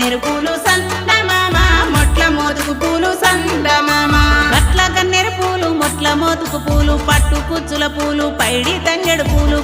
గన్నెరు పూలు సందమామ మొట్ల మోతుకు పూలు సందమామ గట్ల గన్నేరు పూలు మొట్ల మోతుకు పూలు పట్టు కుచ్చుల పూలు పైడి తంగెడు పూలు